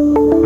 you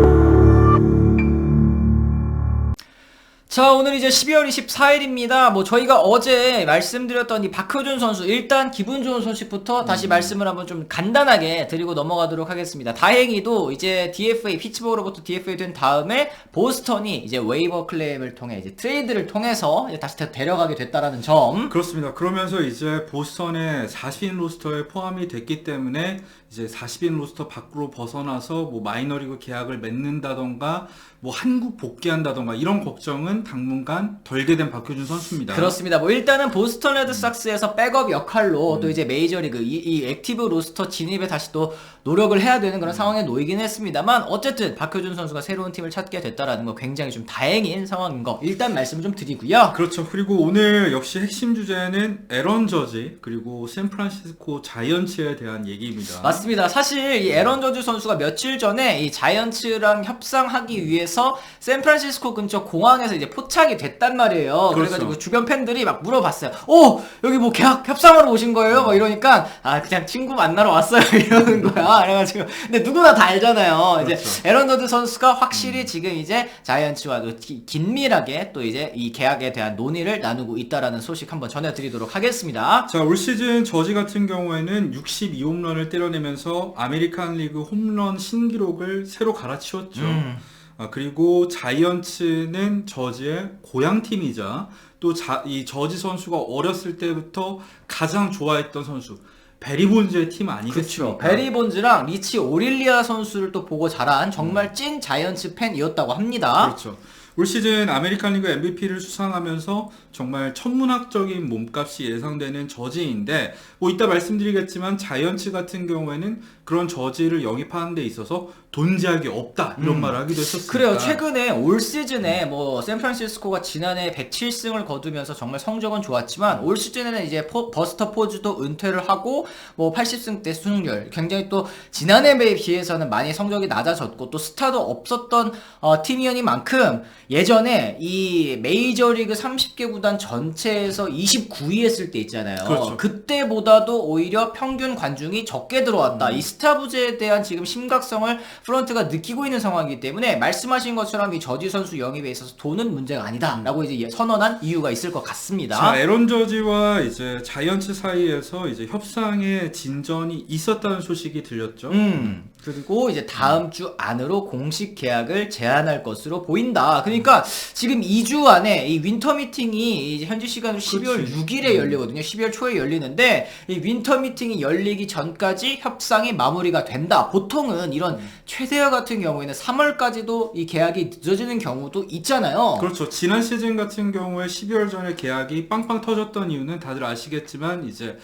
자, 오늘 이제 12월 24일입니다. 뭐 저희가 어제 말씀드렸던 이 박효준 선수 일단 기분 좋은 소식부터 다시 말씀을 한번 좀 간단하게 드리고 넘어가도록 하겠습니다. 다행히도 이제 DFA 피츠버그로부터 DFA 된 다음에 보스턴이 이제 웨이버 클레임을 통해 이제 트레이드를 통해서 이제 다시 데려가게 됐다라는 점. 그렇습니다. 그러면서 이제 보스턴의 40인 로스터에 포함이 됐기 때문에 이제 40인 로스터 밖으로 벗어나서 뭐 마이너리그 계약을 맺는다던가 뭐 한국 복귀한다던가 이런 걱정은 당분간 덜게 된 박효준 선수입니다. 그렇습니다. 뭐 일단은 보스턴 레드삭스에서 백업 역할로 또 이제 메이저리그 이, 이 액티브 로스터 진입에 다시 또 노력을 해야 되는 그런 상황에 놓이긴 했습니다만 어쨌든 박효준 선수가 새로운 팀을 찾게 됐다라는 거 굉장히 좀 다행인 상황인 거 일단 말씀을 좀 드리고요. 그렇죠. 그리고 오늘 역시 핵심 주제는 에런 저지 그리고 샌프란시스코 자이언츠에 대한 얘기입니다. 맞습니다. 사실 이 에런 저주 선수가 며칠 전에 이 자이언츠랑 협상하기 위해서 샌프란시스코 근처 공항에서 이제 포착이 됐단 말이에요. 그렇죠. 그래가지고 주변 팬들이 막 물어봤어요. 오 여기 뭐 계약 협상하러 오신 거예요? 막 이러니까 아 그냥 친구 만나러 왔어요 이러는 거야. 그래가지고 근데 누구나 다 알잖아요. 이제 그렇죠. 에런 저주 선수가 확실히 지금 이제 자이언츠와도 기- 긴밀하게 또 이제 이 계약에 대한 논의를 나누고 있다라는 소식 한번 전해드리도록 하겠습니다. 자, 올 시즌 저지 같은 경우에는 62홈런을 때려내면서 아메리칸 리그 홈런 신기록을 새로 갈아치웠죠. 음. 아, 그리고 자이언츠는 저지의 고향 팀이자 또 이 저지 선수가 어렸을 때부터 가장 좋아했던 선수 베리 본즈의 팀 그렇죠. 아니겠습니까? 베리 본즈랑 리치 오릴리아 선수를 또 보고 자란 정말 찐 자이언츠 팬이었다고 합니다. 그렇죠. 올 시즌 아메리칸 리그 MVP를 수상하면서 정말 천문학적인 몸값이 예상되는 저지인데 뭐 이따 말씀드리겠지만 자이언츠 같은 경우에는 그런 저지를 영입하는 데 있어서 돈 제약이 없다 이런 말을 하기도 음. 그래요. 최근에 올 시즌에 뭐 샌프란시스코가 지난해 107승을 거두면서 정말 성적은 좋았지만 올 시즌에는 이제 포- 버스터 포즈도 은퇴를 하고 뭐 80승대 수능률 굉장히 또 지난해에 비해서는 많이 성적이 낮아졌고 또 스타도 없었던 어, 팀이었니만큼 예전에 이 메이저리그 30개 구단 전체에서 29위 했을 때 있잖아요. 그렇죠. 그때보다도 오히려 평균 관중이 적게 들어왔다. 이 스타 부재에 대한 지금 심각성을 프런트가 느끼고 있는 상황이기 때문에 말씀하신 것처럼 이 저지 선수 영입에 있어서 돈은 문제가 아니다라고 이제 예- 선언한 이유가 있을 것 같습니다. 자, 에런 저지와 이제 자이언츠 사이에서 이제 협상의 진전이 있었다는 소식이 들렸죠. 음. 그리고 이제 다음 주 안으로 공식 계약을 제안할 것으로 보인다. 그러니까 지금 2주 안에 이 윈터 미팅이 이제 현지 시간으로 12월 그렇지. 6일에 열리거든요. 12월 초에 열리는데 이 윈터 미팅이 열리기 전까지 협상이 마무리가 된다. 보통은 이런 최대화 같은 경우에는 3월까지도 이 계약이 늦어지는 경우도 있잖아요. 그렇죠. 지난 시즌 같은 경우에 12월 전에 계약이 빵빵 터졌던 이유는 다들 아시겠지만 이제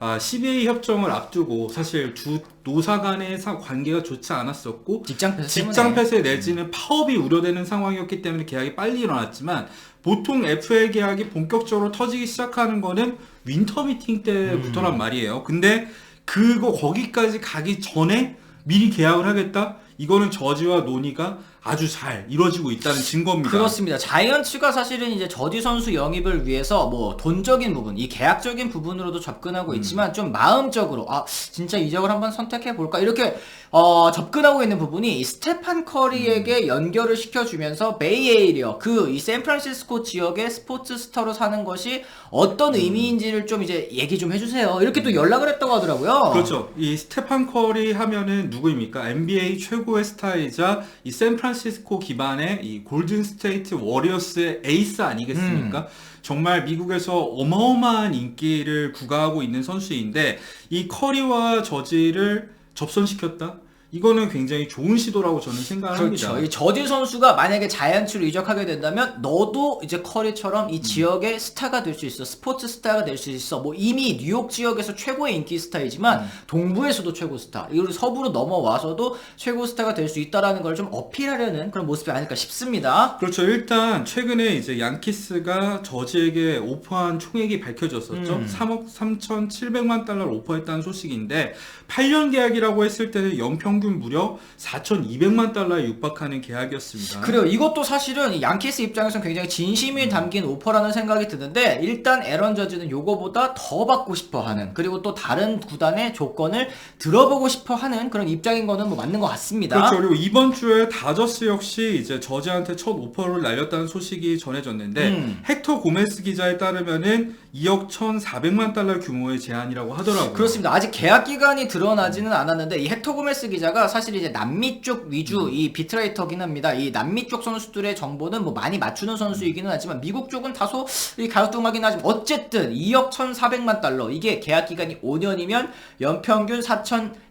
아, CBA 협정을 앞두고 사실 두 노사 간의 사- 관계가 좋지 않았었고 직장 폐쇄 직장 때문에. 폐쇄 내지는 파업이 우려되는 상황이었기 때문에 계약이 빨리 일어났지만 보통 FA 계약이 본격적으로 터지기 시작하는 거는 윈터 미팅 때부터란 음. 말이에요. 근데 그거 거기까지 가기 전에 미리 계약을 하겠다? 이거는 저지와 논의가 아주 잘 이루어지고 있다는 증거입니다. 그렇습니다. 자이언츠가 사실은 이제 저지 선수 영입을 위해서 뭐 돈적인 부분, 이 계약적인 부분으로도 접근하고 있지만 좀 마음적으로 아 진짜 이적을 한번 선택해 볼까 이렇게 어, 접근하고 있는 부분이 이 스테판 커리에게 연결을 시켜주면서 베이에이리어 그 이 샌프란시스코 지역의 스포츠 스타로 사는 것이 어떤 의미인지를 좀 이제 얘기 좀 해주세요. 이렇게 또 연락을 했다고 하더라고요. 그렇죠. 이 스테판 커리 하면은 누구입니까? NBA 최고 의 스타이자 이 샌프란시스코 기반의 이 골든 스테이트 워리어스의 에이스 아니겠습니까? 정말 미국에서 어마어마한 인기를 구가하고 있는 선수인데 이 커리와 저지를 접선시켰다? 이거는 굉장히 좋은 시도라고 저는 생각합니다. 그렇죠. 이 저지 선수가 만약에 자이언츠로 이적하게 된다면 너도 이제 커리처럼 이 지역의 스타가 될 수 있어. 스포츠 스타가 될 수 있어. 뭐 이미 뉴욕 지역에서 최고의 인기 스타이지만 동부에서도 최고 스타. 이걸 서부로 넘어와서도 최고 스타가 될 수 있다라는 걸 좀 어필하려는 그런 모습이 아닐까 싶습니다. 그렇죠. 일단 최근에 이제 양키스가 저지에게 오퍼한 총액이 밝혀졌었죠. 음. 3억 3,700만 달러를 오퍼했다는 소식인데 8년 계약이라고 했을 때는 연평균 평균 무려 4,200만 달러에 육박하는 계약이었습니다. 그래요. 이것도 사실은 이 양키스 입장에서는 굉장히 진심이 음. 담긴 오퍼라는 생각이 드는데 일단 에런 저지는 요거보다 더 받고 싶어 하는 그리고 또 다른 구단의 조건을 들어보고 싶어 하는 그런 입장인 거는 뭐 맞는 것 같습니다. 그렇죠. 그리고 이번 주에 다저스 역시 이제 저지한테 첫 오퍼를 날렸다는 소식이 전해졌는데 음. 헥터 고메스 기자에 따르면은 2억 1,400만 달러 규모의 제안이라고 하더라고요. 그렇습니다. 아직 계약 기간이 드러나지는 않았는데 이 헥터 고메스 기자 가 사실 이제 남미 쪽 위주 음. 이 비트라이터긴 합니다. 이 남미 쪽 선수들의 정보는 뭐 많이 맞추는 선수이기는 하지만 미국 쪽은 다소 이 가요뚱하긴 하지만 어쨌든 2억 1,400만 달러 이게 계약 기간이 5년이면 연평균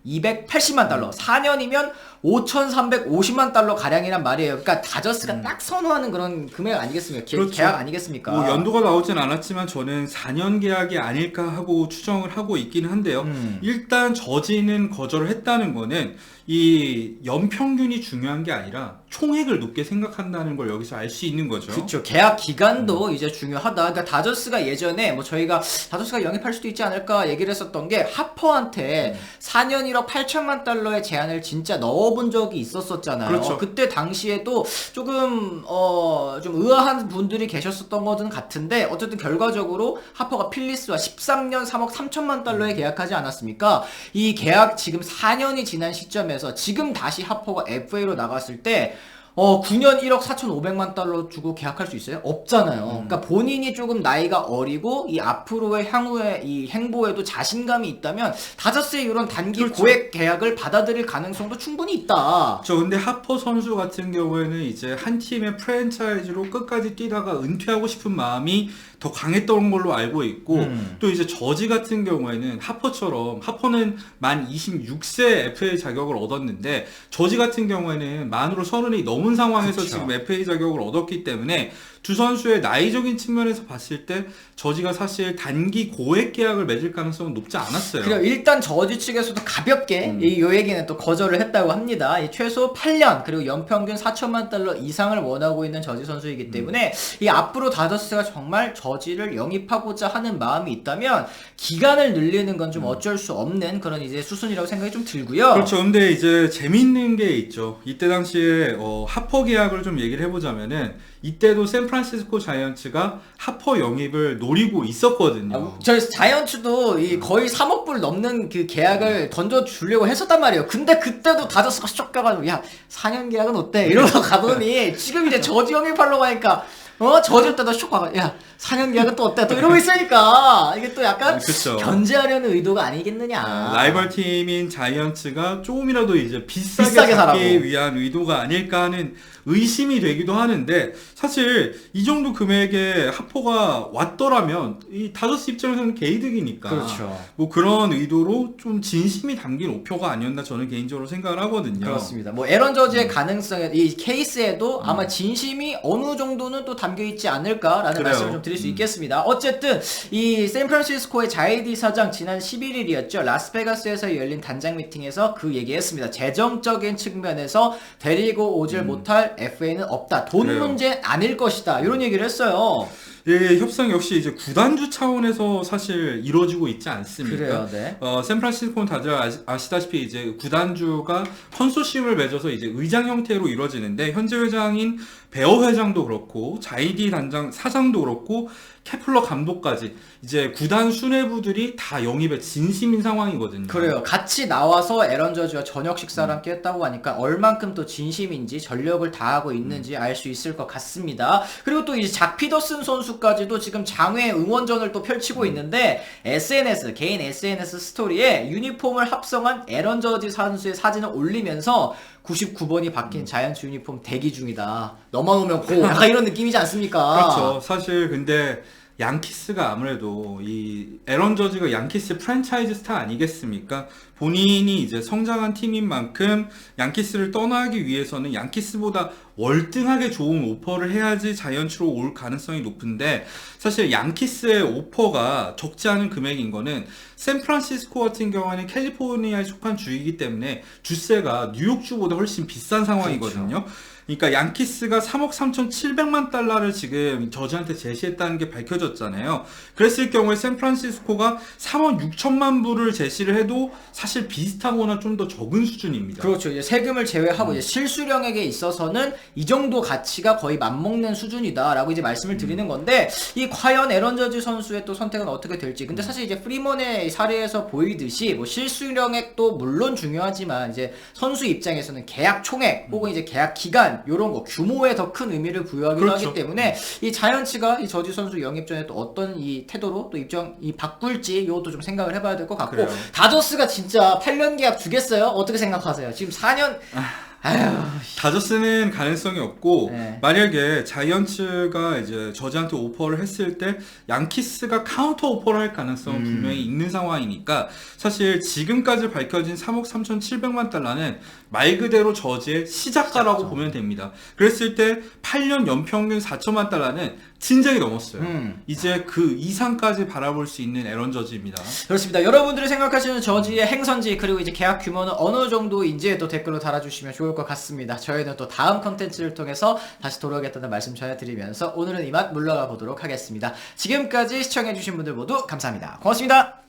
4,280만 달러 4년이면 5,350만 달러 가량이란 말이에요. 그러니까 다저스가 딱 선호하는 그런 금액 아니겠습니까? 계- 음. 그렇죠. 계약 아니겠습니까? 뭐 연도가 나오진 않았지만 저는 4년 계약이 아닐까 하고 추정을 하고 있기는 한데요. 음. 일단 저지는 거절을 했다는 거는 이 연평균이 중요한 게 아니라 총액을 높게 생각한다는 걸 여기서 알 수 있는 거죠. 그렇죠. 계약 음. 기간도 이제 중요하다. 그러니까 다저스가 예전에 뭐 저희가 다저스가 영입할 수도 있지 않을까 얘기를 했었던 게 하퍼한테 음. 4년 1억 8천만 달러의 제안을 진짜 넣어본 적이 있었었잖아요. 그렇죠. 그때 당시에도 조금 어 좀 의아한 분들이 계셨었던 것은 같은데 어쨌든 결과적으로 하퍼가 필리스와 13년 3억 3천만 달러에 음. 계약하지 않았습니까? 이 계약 지금 4년이 지난 시점에서 지금 다시 하퍼가 FA로 나갔을 때 어, 9년 1억 4,500만 달러 주고 계약할 수 있어요? 없잖아요. 음. 그러니까 본인이 조금 나이가 어리고 이 앞으로의 향후의 이 행보에도 자신감이 있다면 다저스의 이런 단기 그렇죠. 고액 계약을 받아들일 가능성도 충분히 있다. 저 근데 하퍼 선수 같은 경우에는 이제 한 팀의 프랜차이즈로 끝까지 뛰다가 은퇴하고 싶은 마음이 더 강했던 걸로 알고 있고 음. 또 이제 저지 같은 경우에는 하퍼처럼 하퍼는 만 26세 FA 자격을 얻었는데 저지 같은 경우에는 만으로 서른이 넘은 상황에서 그쵸. 지금 FA 자격을 얻었기 때문에 두 선수의 나이적인 측면에서 봤을 때 저지가 사실 단기 고액 계약을 맺을 가능성은 높지 않았어요. 그래요. 일단 저지 측에서도 가볍게 음. 이 요 얘기는 또 거절을 했다고 합니다. 이 최소 8년 그리고 연평균 4천만 달러 이상을 원하고 있는 저지 음. 선수이기 때문에 이 앞으로 다저스가 정말 저지를 영입하고자 하는 마음이 있다면 기간을 늘리는 건 좀 어쩔 수 없는 그런 이제 수순이라고 생각이 좀 들고요. 음. 그렇죠. 근데 이제 재밌는 게 있죠. 이때 당시에 어, 하퍼 계약을 좀 얘기를 해보자면은 이때도 샌프란시스코 자이언츠가 하퍼 영입을 노리고 있었거든요. 아, 저희 자이언츠도 이 거의 3억 불 넘는 그 계약을 던져 주려고 했었단 말이에요. 근데 그때도 다저스가 쇼가가지고 야 4년 계약은 어때? 이러고 가더니 지금 이제 저지 영입하려고 하니까 어 저질 때도 쇼가가 야 4년 계약은 또 어때? 또 이러고 있으니까 이게 또 약간 아, 그쵸. 견제하려는 의도가 아니겠느냐. 어, 라이벌 팀인 자이언츠가 조금이라도 이제 비싸게, 사라고. 위한 의도가 아닐까 하는 의심이 되기도 하는데 사실 이 정도 금액에 하퍼가 왔더라면 이 다저스 입장에서는 개이득이니까 그렇죠. 뭐 그런 의도로 좀 진심이 담긴 오표가 아니었나 저는 개인적으로 생각을 하거든요. 그렇습니다. 뭐 에런 저지의 가능성에 이 케이스에도 아마 진심이 어느 정도는 또 담겨 있지 않을까라는 그래요. 말씀을 좀 드릴 수 있겠습니다. 어쨌든 이 샌프란시스코의 자이디 사장 지난 11일이었죠. 라스베가스에서 열린 단장 미팅에서 그 얘기했습니다. 재정적인 측면에서 데리고 오질 못할 FA는 없다. 돈 음. 그래요. 문제 아닐 것이다. 이런 얘기를 했어요. 예, 협상 역시 이제 구단주 차원에서 사실 이루어지고 있지 않습니까? 그래요. 네. 어, 샌프란시스코는 다들 아시, 아시 다시피 이제 구단주가 컨소시엄을 맺어서 이제 의장 형태로 이루어지는데 현재 회장인 베어 회장도 그렇고 자이디 단장 사장도 그렇고 케플러 감독까지 이제 구단 수뇌부들이 다 영입에 진심인 상황이거든요. 그래요. 같이 나와서 에런 저지와 저녁 식사를 함께 했다고 하니까 얼만큼 또 진심인지 전력을 다하고 있는지 알수 있을 것 같습니다. 그리고 또 이제 작 피더슨 선수 까지도 지금 장외 응원전을 또 펼치고 있는데 SNS 개인 SNS 스토리에 유니폼을 합성한 에런 저지 선수의 사진을 올리면서 99번이 박힌 자이언츠 유니폼 대기 중이다. 너만 오면 고. 약간 이런 느낌이지 않습니까? 그렇죠. 사실 근데 양키스가 아무래도 이 에런 저지가 양키스 프랜차이즈 스타 아니겠습니까? 본인이 이제 성장한 팀인 만큼 양키스를 떠나기 위해서는 양키스보다 월등하게 좋은 오퍼를 해야지 자이언츠로 올 가능성이 높은데 사실 양키스의 오퍼가 적지 않은 금액인 거는 샌프란시스코 같은 경우에는 캘리포니아에 속한 주이기 때문에 주세가 뉴욕주보다 훨씬 비싼 상황이거든요. 그 러니까 양키스가 3억 3,700만 달러를 지금 저지한테 제시했다는 게 밝혀졌잖아요. 그랬을 경우에 샌프란시스코가 3억 6천만 불을 제시를 해도 사실 비슷하거나 좀 더 적은 수준입니다. 그렇죠. 이제 세금을 제외하고 이제 실수령액에 있어서는 이 정도 가치가 거의 맞먹는 수준이다라고 이제 말씀을 드리는 건데 이 과연 에런 저지 선수의 또 선택은 어떻게 될지. 근데 사실 이제 프리먼의 사례에서 보이듯이 뭐 실수령액도 물론 중요하지만 이제 선수 입장에서는 계약 총액 혹은 이제 계약 기간 요런 거 규모에 더 큰 의미를 부여하기도 그렇죠. 하기 때문에 이 자이언츠가 이 저지 선수 영입 전에 또 어떤 이 태도로 또 입장 이 바꿀지 이것도 좀 생각을 해봐야 될 것 같고 그래요. 다저스가 진짜 8년 계약 주겠어요? 어떻게 생각하세요? 지금 4년 아 휴 다저스는 가능성이 없고 네. 만약에 자이언츠가 이제 저지한테 오퍼를 했을 때 양키스가 카운터 오퍼를 할 가능성은 음. 분명히 있는 상황이니까 사실 지금까지 밝혀진 3억 3,700만 달러는 말 그대로 저지의 시작가라고 보면 됩니다. 그랬을 때 8년 연평균 4천만 달러는 진작에 넘었어요. 음. 이제 그 이상까지 바라볼 수 있는 에런 저지입니다. 그렇습니다. 여러분들이 생각하시는 저지의 행선지 그리고 이제 계약 규모는 어느 정도인지 또 댓글로 달아주시면 좋을 것 같습니다. 저희는 또 다음 컨텐츠를 통해서 다시 돌아오겠다는 말씀 전해드리면서 오늘은 이만 물러가 보도록 하겠습니다. 지금까지 시청해주신 분들 모두 감사합니다. 고맙습니다.